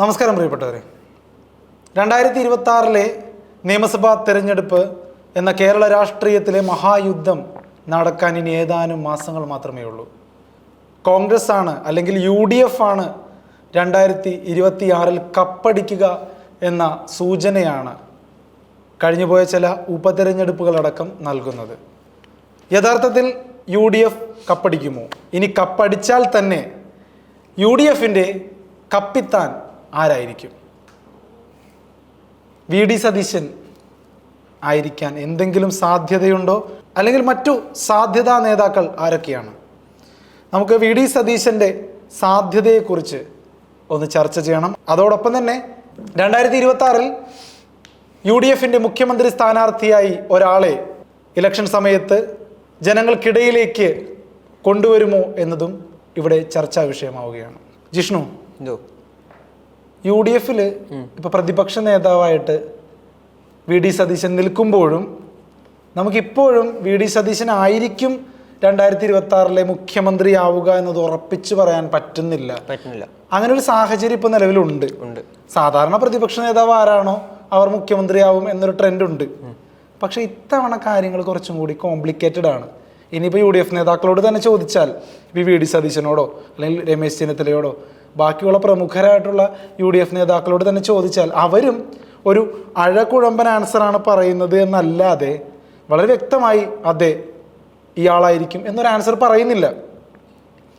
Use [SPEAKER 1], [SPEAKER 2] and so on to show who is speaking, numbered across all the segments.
[SPEAKER 1] നമസ്കാരം പ്രിയപ്പെട്ടവരെ. രണ്ടായിരത്തി ഇരുപത്തി ആറിലെ നിയമസഭാ തെരഞ്ഞെടുപ്പ് എന്ന കേരള രാഷ്ട്രീയത്തിലെ മഹായുദ്ധം നടക്കാൻ ഇനി ഏതാനും മാസങ്ങൾ മാത്രമേ ഉള്ളൂ. കോൺഗ്രസ് ആണ് അല്ലെങ്കിൽ യു ഡി എഫ് ആണ് രണ്ടായിരത്തി ഇരുപത്തി ആറിൽ കപ്പടിക്കുക എന്ന സൂചനയാണ് കഴിഞ്ഞുപോയ ചില ഉപതെരഞ്ഞെടുപ്പുകളടക്കം നൽകുന്നത്. യഥാർത്ഥത്തിൽ യു ഡി എഫ് കപ്പടിക്കുമോ? ഇനി കപ്പടിച്ചാൽ തന്നെ യു ഡി എഫിന്റെ കപ്പിത്താൻ ആരായിരിക്കും? വി ഡി സതീശൻ ആയിരിക്കാൻ എന്തെങ്കിലും സാധ്യതയുണ്ടോ? അല്ലെങ്കിൽ മറ്റു സാധ്യതാ നേതാക്കൾ ആരൊക്കെയാണ്? നമുക്ക് വി ഡി സതീശന്റെ സാധ്യതയെക്കുറിച്ച് ഒന്ന് ചർച്ച ചെയ്യണം. അതോടൊപ്പം തന്നെ രണ്ടായിരത്തി ഇരുപത്തി ആറിൽ യു ഡി എഫിന്റെ മുഖ്യമന്ത്രി സ്ഥാനാർത്ഥിയായി ഒരാളെ ഇലക്ഷൻ സമയത്ത് ജനങ്ങൾക്കിടയിലേക്ക് കൊണ്ടുവരുമോ എന്നതും ഇവിടെ ചർച്ചാ വിഷയമാവുകയാണ്. ജിഷ്ണു.
[SPEAKER 2] എന്തോ
[SPEAKER 1] യു ഡി എഫിൽ ഇപ്പൊ പ്രതിപക്ഷ നേതാവായിട്ട് വി ഡി സതീശൻ നിൽക്കുമ്പോഴും നമുക്കിപ്പോഴും വി ഡി സതീശൻ ആയിരിക്കും രണ്ടായിരത്തി ഇരുപത്തി ആറിലെ മുഖ്യമന്ത്രിയാവുക എന്നത് ഉറപ്പിച്ചു പറയാൻ പറ്റുന്നില്ല.
[SPEAKER 2] പറ്റുന്നില്ല.
[SPEAKER 1] അങ്ങനെ ഒരു സാഹചര്യം ഇപ്പൊ നിലവിലുണ്ട്.
[SPEAKER 2] ഉണ്ട്.
[SPEAKER 1] സാധാരണ പ്രതിപക്ഷ നേതാവ് ആരാണോ അവർ മുഖ്യമന്ത്രിയാവും എന്നൊരു ട്രെൻഡ് ഉണ്ട്. പക്ഷെ ഇത്തവണ കാര്യങ്ങൾ കുറച്ചും കൂടി കോംപ്ലിക്കേറ്റഡ് ആണ്. ഇനിയിപ്പോൾ യു ഡി എഫ് നേതാക്കളോട് തന്നെ ചോദിച്ചാൽ ഇപ്പോൾ വി ഡി സതീശനോടോ അല്ലെങ്കിൽ രമേശ് ചെന്നിത്തലയോടോ ബാക്കിയുള്ള പ്രമുഖരായിട്ടുള്ള യു ഡി എഫ് നേതാക്കളോട് തന്നെ ചോദിച്ചാൽ അവരും ഒരു അഴകുഴമ്പൻ ആൻസറാണ് പറയുന്നത് എന്നല്ലാതെ വളരെ വ്യക്തമായി അതെ ഇയാളായിരിക്കും എന്നൊരു ആൻസർ പറയുന്നില്ല.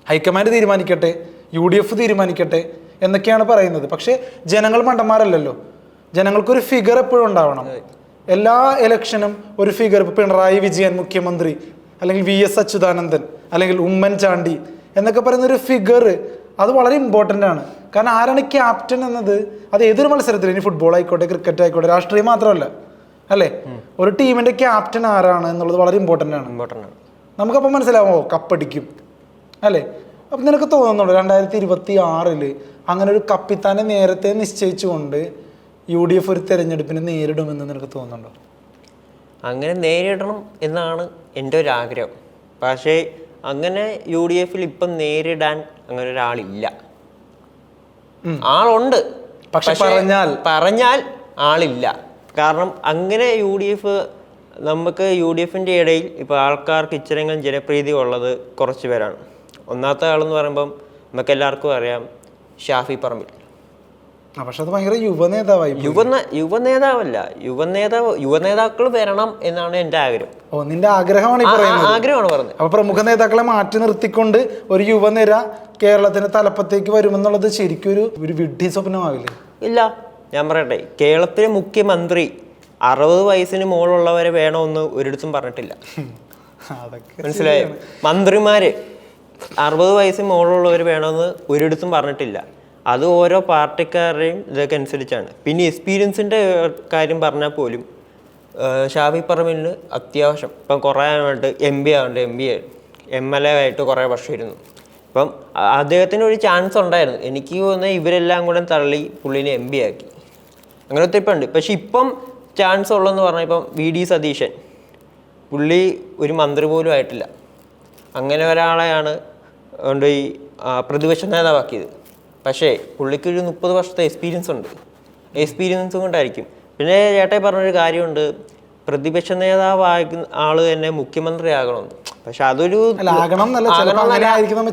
[SPEAKER 1] ഹൈക്കമാൻഡ് തീരുമാനിക്കട്ടെ യു ഡി എഫ് തീരുമാനിക്കട്ടെ എന്നൊക്കെയാണ് പറയുന്നത്. പക്ഷേ ജനങ്ങൾ മണ്ടന്മാരല്ലല്ലോ. ജനങ്ങൾക്കൊരു ഫിഗർ എപ്പോഴും ഉണ്ടാവണം. എല്ലാ ഇലക്ഷനും ഒരു ഫിഗർ ഇപ്പോൾ പിണറായി വിജയൻ മുഖ്യമന്ത്രി അല്ലെങ്കിൽ വി എസ് അച്യുതാനന്ദൻ അല്ലെങ്കിൽ ഉമ്മൻചാണ്ടി എന്നൊക്കെ പറയുന്ന ഒരു ഫിഗർ അത് വളരെ ഇമ്പോർട്ടന്റ് ആണ്. കാരണം ആരാണ് ക്യാപ്റ്റൻ എന്നത്? അത് ഏതൊരു മത്സരത്തിൽ ഇനി ഫുട്ബോൾ ആയിക്കോട്ടെ ക്രിക്കറ്റ് ആയിക്കോട്ടെ രാഷ്ട്രീയം മാത്രമല്ല. അല്ലേ? ഒരു ടീമിന്റെ ക്യാപ്റ്റൻ ആരാണ് എന്നുള്ളത് വളരെ ഇമ്പോർട്ടന്റ് ആണ്.
[SPEAKER 2] ഇമ്പോർട്ടന്റ് ആണ്.
[SPEAKER 1] നമുക്കപ്പം മനസ്സിലാവുമോ കപ്പടിക്കും അല്ലേ? അപ്പം നിനക്ക് തോന്നുന്നുണ്ടോ രണ്ടായിരത്തി ഇരുപത്തി ആറിൽ അങ്ങനെ ഒരു കപ്പിത്താനെ നേരത്തെ നിശ്ചയിച്ചുകൊണ്ട് യു ഡി എഫ് ഒരു തെരഞ്ഞെടുപ്പിനെ നേരിടുമെന്ന് നിനക്ക് തോന്നുന്നുണ്ടോ?
[SPEAKER 2] അങ്ങനെ നേരിടണം എന്നാണ് എന്റെ ഒരു ആഗ്രഹം. പക്ഷേ അങ്ങനെ യു ഡി എഫിൽ ഇപ്പം നേരിടാൻ അങ്ങനെ ഒരാളില്ല. ആളുണ്ട്.
[SPEAKER 1] പക്ഷെ പറഞ്ഞാൽ
[SPEAKER 2] പറഞ്ഞാൽ ആളില്ല. കാരണം അങ്ങനെ യു ഡി എഫ് നമുക്ക് യു ഡി എഫിന്റെ ഇടയിൽ ഇപ്പോൾ ആൾക്കാർക്ക് ഇച്ചിരെങ്കിലും ജനപ്രീതി ഉള്ളത് കുറച്ച് പേരാണ്. ഒന്നാമത്തെ ആളെന്ന് പറയുമ്പം നമുക്ക് എല്ലാവർക്കും അറിയാം ഷാഫി പറമ്പിൽ.
[SPEAKER 1] പക്ഷെ അത് ഭയങ്കര യുവനേതാവായി.
[SPEAKER 2] യുവ യുവനേതാവല്ല. യുവനേതാവ് യുവനേതാക്കൾ വരണം എന്നാണ് എന്റെ ആഗ്രഹം.
[SPEAKER 1] ഓ നിന്റെ ആഗ്രഹമാണ്
[SPEAKER 2] ആഗ്രഹമാണ് പറഞ്ഞത്.
[SPEAKER 1] അപ്പൊ പ്രമുഖ നേതാക്കളെ മാറ്റി നിർത്തിക്കൊണ്ട് ഒരു യുവനിര കേരളത്തിന്റെ തലപ്പത്തേക്ക് വരുമെന്നുള്ളത് ശരിക്കും ഒരു ഒരു വിഡ്ഢി സ്വപ്നമാകില്ലേ
[SPEAKER 2] ഇല്ല ഞാൻ പറയട്ടെ. കേരളത്തിലെ മുഖ്യമന്ത്രി അറുപത് വയസ്സിന് മുകളുള്ളവരെ വേണമെന്ന് ഒരിടത്തും പറഞ്ഞിട്ടില്ല. മനസ്സിലായോ? മന്ത്രിമാര് അറുപത് വയസ്സിന് മുകളിലുള്ളവർ വേണമെന്ന് ഒരിടത്തും പറഞ്ഞിട്ടില്ല. അത് ഓരോ പാർട്ടിക്കാരുടെയും ഇതൊക്കെ അനുസരിച്ചാണ്. പിന്നെ എക്സ്പീരിയൻസിന്റെ കാര്യം പറഞ്ഞാൽ പോലും ഷാഫി പറമ്പിലിന് അത്യാവശ്യം. ഇപ്പം കുറേ ആയിട്ട് എം ബി ആവുന്നുണ്ട് M B M L A ആയിട്ട് കുറേ വർഷം ഇരുന്നു ഇപ്പം അദ്ദേഹത്തിന് ഒരു ചാൻസ് ഉണ്ടായിരുന്നു. എനിക്ക് തോന്നുന്നത് ഇവരെല്ലാം കൂടെ തള്ളി പുള്ളിനെ എം ബി ആക്കി. അങ്ങനെ ഒത്തിരി ഉണ്ട് പക്ഷെ ഇപ്പം ചാൻസ് ഉള്ളതെന്ന് പറഞ്ഞാൽ ഇപ്പം വി ഡി സതീശൻ. പുള്ളി ഒരു മന്ത്രി പോലും ആയിട്ടില്ല. അങ്ങനെ ഒരാളെയാണ് കൊണ്ട് ഈ പ്രതിപക്ഷ നേതാവാക്കിയത്. പക്ഷേ പുള്ളിക്ക് ഒരു മുപ്പത് വർഷത്തെ എക്സ്പീരിയൻസ് ഉണ്ട്. എക്സ്പീരിയൻസ് കൊണ്ടായിരിക്കും. പിന്നെ ചേട്ടായി പറഞ്ഞൊരു കാര്യമുണ്ട്. പ്രതിപക്ഷ നേതാവായിരിക്കുന്ന ആൾ തന്നെ മുഖ്യമന്ത്രി ആകണമെന്ന് പക്ഷെ അതൊരു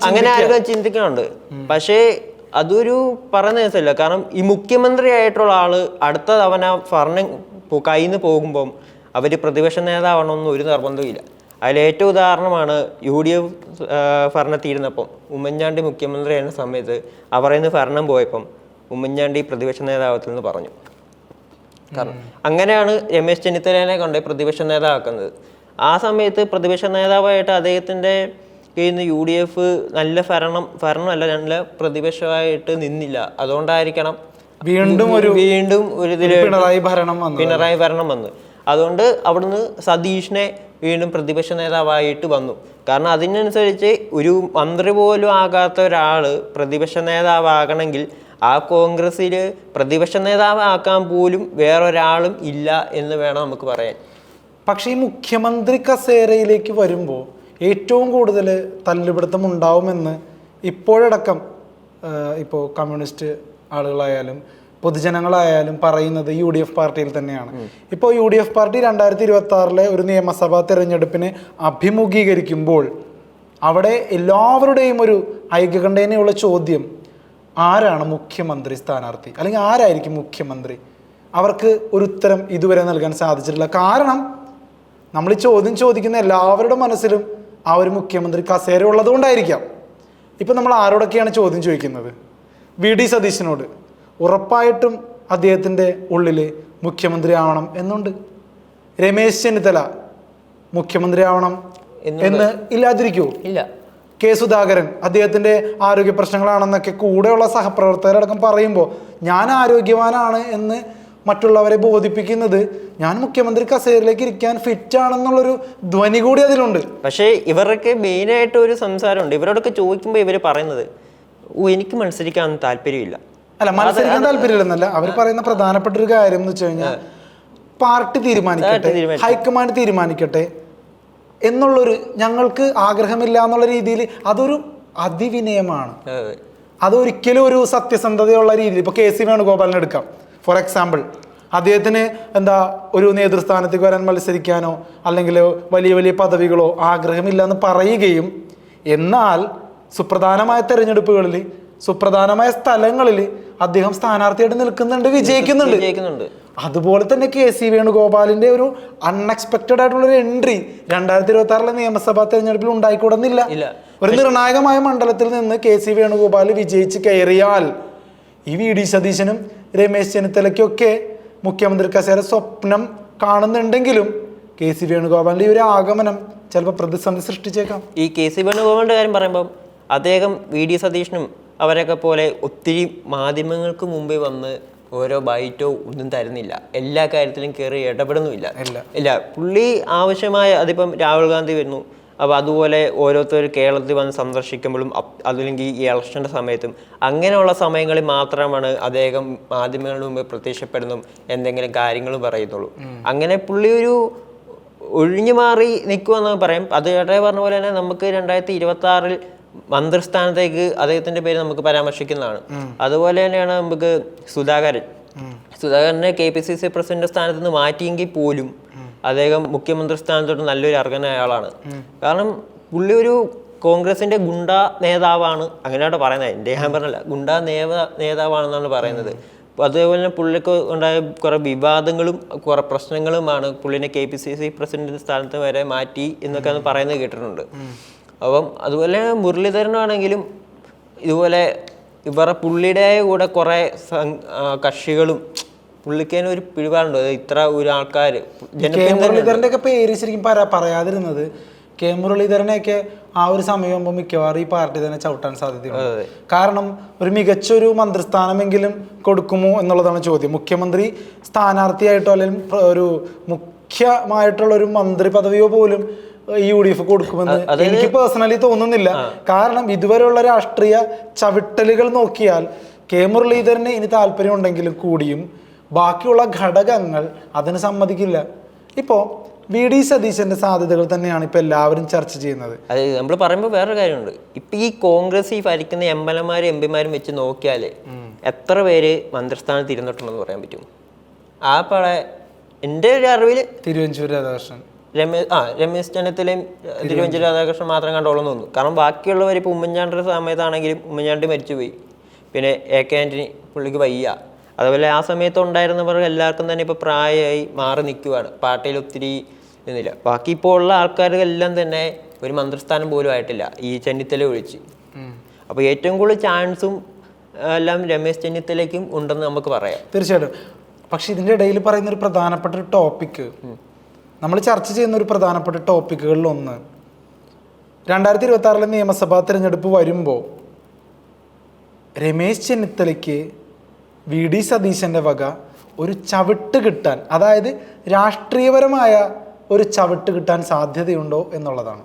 [SPEAKER 1] അങ്ങനെ
[SPEAKER 2] ആരും ചിന്തിക്കുന്നുണ്ട് പക്ഷേ അതൊരു പറയുന്ന കേസല്ല കാരണം ഈ മുഖ്യമന്ത്രി ആയിട്ടുള്ള ആൾ അടുത്ത തവണ ഭരണം കയ്യിൽ നിന്ന് പോകുമ്പം അവർ പ്രതിപക്ഷ നേതാവണമെന്ന് ഒരു നിർബന്ധമില്ല അതിൽ ഏറ്റവും ഉദാഹരണമാണ് യു ഡി എഫ് ഭരണത്തിയിരുന്നപ്പം ഉമ്മൻചാണ്ടി മുഖ്യമന്ത്രി ആയിരുന്ന സമയത്ത് അവരിൽ നിന്ന് ഭരണം പോയപ്പം ഉമ്മൻചാണ്ടി പ്രതിപക്ഷ നേതാവത്തിൽ നിന്ന് പറഞ്ഞു. കാരണം അങ്ങനെയാണ് രമേശ് ചെന്നിത്തലേനെ കൊണ്ട് പ്രതിപക്ഷ നേതാവാക്കുന്നത് ആ സമയത്ത് പ്രതിപക്ഷ നേതാവായിട്ട് അദ്ദേഹത്തിന്റെ കയ്യിൽ നിന്ന് യു ഡി എഫ് നല്ല ഭരണം ഭരണമല്ല നല്ല പ്രതിപക്ഷമായിട്ട് നിന്നില്ല. അതുകൊണ്ടായിരിക്കണം
[SPEAKER 1] വീണ്ടും ഒരു
[SPEAKER 2] വീണ്ടും ഒരു ഇതിൽ
[SPEAKER 1] പിണറായി ഭരണം വന്നു
[SPEAKER 2] പിണറായി ഭരണം വന്നു അതുകൊണ്ട് അവിടുന്ന് സതീഷിനെ വീണ്ടും പ്രതിപക്ഷ നേതാവായിട്ട് വന്നു. കാരണം അതിനനുസരിച്ച് ഒരു മന്ത്രി പോലും ആകാത്ത ഒരാൾ പ്രതിപക്ഷ നേതാവാകണമെങ്കിൽ ആ കോൺഗ്രസ്സിൽ പ്രതിപക്ഷ നേതാവാക്കാൻ പോലും വേറൊരാളും ഇല്ല എന്ന് വേണം നമുക്ക് പറയാൻ.
[SPEAKER 1] പക്ഷേ ഈ മുഖ്യമന്ത്രി കസേരയിലേക്ക് വരുമ്പോൾ ഏറ്റവും കൂടുതൽ തല്ലുപിടുത്തം ഉണ്ടാവുമെന്ന് ഇപ്പോഴടക്കം ഇപ്പോൾ കമ്മ്യൂണിസ്റ്റ് ആളുകളായാലും പൊതുജനങ്ങളായാലും പറയുന്നത് യു ഡി എഫ് പാർട്ടിയിൽ തന്നെയാണ്. ഇപ്പോൾ യു ഡി എഫ് പാർട്ടി രണ്ടായിരത്തി ഇരുപത്തി ആറിലെ ഒരു നിയമസഭാ തെരഞ്ഞെടുപ്പിനെ അഭിമുഖീകരിക്കുമ്പോൾ അവിടെ എല്ലാവരുടെയും ഒരു ഐക്യകണ്ഠേനയുള്ള ചോദ്യം ആരാണ് മുഖ്യമന്ത്രി സ്ഥാനാർത്ഥി? അല്ലെങ്കിൽ ആരായിരിക്കും മുഖ്യമന്ത്രി? അവർക്ക് ഒരു ഉത്തരം ഇതുവരെ നൽകാൻ സാധിച്ചിട്ടില്ല. കാരണം നമ്മൾ ചോദ്യം ചോദിക്കുന്ന എല്ലാവരുടെ മനസ്സിലും ആ ഒരു മുഖ്യമന്ത്രി കസേര ഉള്ളതുകൊണ്ടായിരിക്കാം. ഇപ്പം നമ്മൾ ആരോടൊക്കെയാണ് ചോദ്യം ചോദിക്കുന്നത്? വി ഡി സതീശനോട്. ഉറപ്പായിട്ടും അദ്ദേഹത്തിന്റെ ഉള്ളിൽ മുഖ്യമന്ത്രിയാവണം എന്നുണ്ട്. രമേശ് ചെന്നിത്തല മുഖ്യമന്ത്രിയാവണം എന്ന് ഇല്ലാതിരിക്കൂ.
[SPEAKER 2] ഇല്ല.
[SPEAKER 1] കെ സുധാകരൻ അദ്ദേഹത്തിന്റെ ആരോഗ്യ പ്രശ്നങ്ങളാണെന്നൊക്കെ കൂടെയുള്ള സഹപ്രവർത്തകരടക്കം പറയുമ്പോൾ ഞാൻ ആരോഗ്യവാനാണ് എന്ന് മറ്റുള്ളവരെ ബോധിപ്പിക്കുന്നത് ഞാൻ മുഖ്യമന്ത്രി കസേരയിലേക്ക് ഇരിക്കാൻ ഫിറ്റ് ആണെന്നുള്ളൊരു ധ്വനി കൂടി അതിലുണ്ട്.
[SPEAKER 2] പക്ഷേ ഇവർക്ക് മെയിനായിട്ട് ഒരു സംസാരമുണ്ട്. ഇവരോടൊക്കെ ചോദിക്കുമ്പോൾ ഇവർ പറയുന്നത് ഓ എനിക്ക് മത്സരിക്കാൻ താല്പര്യമില്ല.
[SPEAKER 1] അല്ല മത്സരിക്കാൻ താല്പര്യമില്ലെന്നല്ല അവർ പറയുന്ന പ്രധാനപ്പെട്ട ഒരു കാര്യം എന്ന് വെച്ച് കഴിഞ്ഞാൽ പാർട്ടി തീരുമാനിക്കട്ടെ. ഹൈക്കമാൻഡ് തീരുമാനിക്കട്ടെ എന്നുള്ളൊരു ഞങ്ങൾക്ക് ആഗ്രഹമില്ല എന്നുള്ള രീതിയിൽ അതൊരു അതിവിനയമാണ്
[SPEAKER 2] അതെ.
[SPEAKER 1] അതൊരിക്കലും ഒരു സത്യസന്ധതയുള്ള രീതിയിൽ ഇപ്പോൾ കെ സി വേണുഗോപാലിനെ എടുക്കാം ഫോർ എക്സാമ്പിൾ അദ്ദേഹത്തിന് എന്താ ഒരു നേതൃസ്ഥാനത്തേക്ക് വരാൻ മത്സരിക്കാനോ അല്ലെങ്കിൽ വലിയ വലിയ പദവികളോ ആഗ്രഹമില്ല എന്ന് പറയുകയും എന്നാൽ സുപ്രധാനമായ തെരഞ്ഞെടുപ്പുകളിൽ സുപ്രധാനമായ സ്ഥലങ്ങളിൽ അദ്ദേഹം സ്ഥാനാർത്ഥിയായിട്ട് നിൽക്കുന്നുണ്ട് വിജയിക്കുന്നുണ്ട്.
[SPEAKER 2] വിജയിക്കുന്നുണ്ട്.
[SPEAKER 1] അതുപോലെ തന്നെ കെ സി വേണുഗോപാലിന്റെ ഒരു അൺഎക്സ്പെക്റ്റഡ് ആയിട്ടുള്ള ഒരു എൻട്രി രണ്ടായിരത്തി ഇരുപത്തി ആറിലെ നിയമസഭാ തെരഞ്ഞെടുപ്പിൽ ഉണ്ടായിക്കൂടുന്നില്ല. ഒരു നിർണായകമായ മണ്ഡലത്തിൽ നിന്ന് കെ സി വേണുഗോപാൽ വിജയിച്ച് കയറിയാൽ ഈ വി ഡി സതീശനും രമേശ് ചെന്നിത്തലയ്ക്കൊക്കെ മുഖ്യമന്ത്രി കസേര സ്വപ്നം കാണുന്നുണ്ടെങ്കിലും കെ സി വേണുഗോപാലിന്റെ ഈ ഒരു ആഗമനം ചിലപ്പോൾ പ്രതിസന്ധി സൃഷ്ടിച്ചേക്കാം.
[SPEAKER 2] ഈ കെ സി വേണുഗോപാലിന്റെ കാര്യം പറയുമ്പോൾ അദ്ദേഹം വി ഡി സതീഷനും അവരൊക്കെ പോലെ ഒത്തിരി മാധ്യമങ്ങൾക്ക് മുമ്പേ വന്ന് ഓരോ ബൈറ്റോ ഒന്നും തരുന്നില്ല. എല്ലാ കാര്യത്തിലും കയറി ഇടപെടുന്നുമില്ല.
[SPEAKER 1] ഇല്ല.
[SPEAKER 2] പുള്ളി ആവശ്യമായ അതിപ്പം രാഹുൽ ഗാന്ധി വരുന്നു. അപ്പോൾ അതുപോലെ ഓരോരുത്തർ കേരളത്തിൽ വന്ന് സന്ദർശിക്കുമ്പോഴും അതല്ലെങ്കിൽ ഈ ഇലക്ഷന്റെ സമയത്തും അങ്ങനെയുള്ള സമയങ്ങളിൽ മാത്രമാണ് അദ്ദേഹം മാധ്യമങ്ങളുടെ മുമ്പ് പ്രത്യക്ഷപ്പെടുന്നതും എന്തെങ്കിലും കാര്യങ്ങളും പറയുന്നുള്ളൂ. അങ്ങനെ പുള്ളി ഒരു ഒഴിഞ്ഞു മാറി നിൽക്കുമെന്ന് പറയും. അത് ചേട്ടായി പറഞ്ഞ പോലെ തന്നെ നമുക്ക് രണ്ടായിരത്തി ഇരുപത്തി ആറിൽ മന്ത്രിസ്ഥാനത്തേക്ക് അദ്ദേഹത്തിന്റെ പേര് നമുക്ക് പരാമർശിക്കുന്നതാണ്. അതുപോലെ തന്നെയാണ് നമുക്ക് സുധാകരൻ. സുധാകരനെ K P C C president സ്ഥാനത്ത് നിന്ന് മാറ്റിയെങ്കിൽ പോലും അദ്ദേഹം മുഖ്യമന്ത്രി സ്ഥാനത്തോട്ട് നല്ലൊരു അർഹന ആളാണ്. കാരണം പുള്ളി ഒരു കോൺഗ്രസിന്റെ ഗുണ്ട നേതാവാണ് അങ്ങനെയാണ് പറയുന്നത്. എന്റെ ഞാൻ പറഞ്ഞല്ല ഗുണ്ട നേവ നേതാവാണെന്നാണ് പറയുന്നത്. അതേപോലെ തന്നെ പുള്ളിക്ക് ഉണ്ടായ കുറേ വിവാദങ്ങളും കുറേ പ്രശ്നങ്ങളുമാണ് പുള്ളിനെ K P C C president സ്ഥാനത്ത് വരെ മാറ്റി എന്നൊക്കെ പറയുന്നത് കേട്ടിട്ടുണ്ട്. അപ്പം അതുപോലെ മുരളീധരനാണെങ്കിലും ഇതുപോലെ ഇവരുടെ പുള്ളിയുടെ കൂടെ കുറേ കക്ഷികളും പുള്ളിക്കേനെ ഒരു പിഴിവാറുണ്ട് ഇത്ര ഒരു ആൾക്കാർ
[SPEAKER 1] മുരളീധരന്റെ മുരളീധരന്റെ ഒക്കെ പേര് ശരിക്കും പറയാതിരുന്നത് കെ മുരളീധരനെയൊക്കെ ആ ഒരു സമയമാകുമ്പോൾ മിക്കവാറും ഈ പാർട്ടി തന്നെ ചവിട്ടാൻ സാധ്യതയുണ്ട്. കാരണം ഒരു മികച്ചൊരു മന്ത്രിസ്ഥാനമെങ്കിലും കൊടുക്കുമോ എന്നുള്ളതാണ് ചോദ്യം. മുഖ്യമന്ത്രി സ്ഥാനാർത്ഥിയായിട്ടോ അല്ലെങ്കിൽ ഒരു മുഖ്യമായിട്ടുള്ള ഒരു മന്ത്രി പദവിയോ പോലും യു ഡി എഫ് കൊടുക്കുമെന്ന് എനിക്ക് പേഴ്സണലി തോന്നുന്നില്ല. കാരണം ഇതുവരെയുള്ള രാഷ്ട്രീയ ചവിട്ടലുകൾ നോക്കിയാൽ കെ മുരളീധരന് ഇനി താല്പര്യമുണ്ടെങ്കിലും കൂടിയും ബാക്കിയുള്ള ഘടകങ്ങൾ അതിന് സമ്മതിക്കില്ല. ഇപ്പോൾ വി ഡി സതീശന്റെ സാധ്യതകൾ തന്നെയാണ് ഇപ്പൊ എല്ലാവരും ചർച്ച ചെയ്യുന്നത്.
[SPEAKER 2] അതെ നമ്മൾ പറയുമ്പോൾ വേറൊരു കാര്യമുണ്ട്. ഇപ്പൊ ഈ കോൺഗ്രസ് ഈ ഭരിക്കുന്ന എം എൽ എമാരും എം പിമാരും വെച്ച് നോക്കിയാൽ എത്ര പേര് മന്ത്രിസ്ഥാനത്ത് ഇരുന്നിട്ടുണ്ടെന്ന് പറയാൻ പറ്റും? ആ പഴയ എന്റെ ഒരു അറിവിൽ
[SPEAKER 1] തിരുവഞ്ചൂർ രാധാകൃഷ്ണൻ.
[SPEAKER 2] രമേശ് ആ രമേശ് ചെന്നിത്തലയും തിരുവഞ്ചൂർ രാധാകൃഷ്ണൻ മാത്രം കണ്ടോളെന്ന് തോന്നുന്നു. കാരണം ബാക്കിയുള്ളവർ ഇപ്പോൾ ഉമ്മൻചാണ്ടിയുടെ സമയത്താണെങ്കിലും ഉമ്മൻചാണ്ടി മരിച്ചുപോയി. പിന്നെ എ കെ ആന്റണി പുള്ളിക്ക് വയ്യ. അതുപോലെ ആ സമയത്ത് ഉണ്ടായിരുന്നവർ എല്ലാവർക്കും തന്നെ ഇപ്പോൾ പ്രായമായി മാറി നിൽക്കുവാണ്. പാർട്ടിയിൽ ഒത്തിരി നിന്നില്ല. ബാക്കി ഇപ്പോൾ ഉള്ള ആൾക്കാരെല്ലാം തന്നെ ഒരു മന്ത്രിസ്ഥാനം പോലും ആയിട്ടില്ല. ഈ ചെന്നിത്തല ഒഴിച്ച് അപ്പോൾ ഏറ്റവും കൂടുതൽ ചാൻസും എല്ലാം രമേശ് ചെന്നിത്തലയ്ക്കും ഉണ്ടെന്ന് നമുക്ക് പറയാം.
[SPEAKER 1] തീർച്ചയായിട്ടും. പക്ഷെ ഇതിന്റെ ഇടയിൽ പറയുന്ന ഒരു പ്രധാനപ്പെട്ട ഒരു ടോപ്പിക്ക് നമ്മൾ ചർച്ച ചെയ്യുന്ന ഒരു പ്രധാനപ്പെട്ട ടോപ്പിക്കുകളിൽ ഒന്ന്. രണ്ടായിരത്തി ഇരുപത്തി ആറിലെ നിയമസഭാ തിരഞ്ഞെടുപ്പ് വരുമ്പോൾ രമേശ് ചെന്നിത്തലയ്ക്ക് വി ഡി സതീശന്റെ വക ഒരു ചവിട്ട് കിട്ടാൻ അതായത് രാഷ്ട്രീയപരമായ ഒരു ചവിട്ട് കിട്ടാൻ സാധ്യതയുണ്ടോ എന്നുള്ളതാണ്.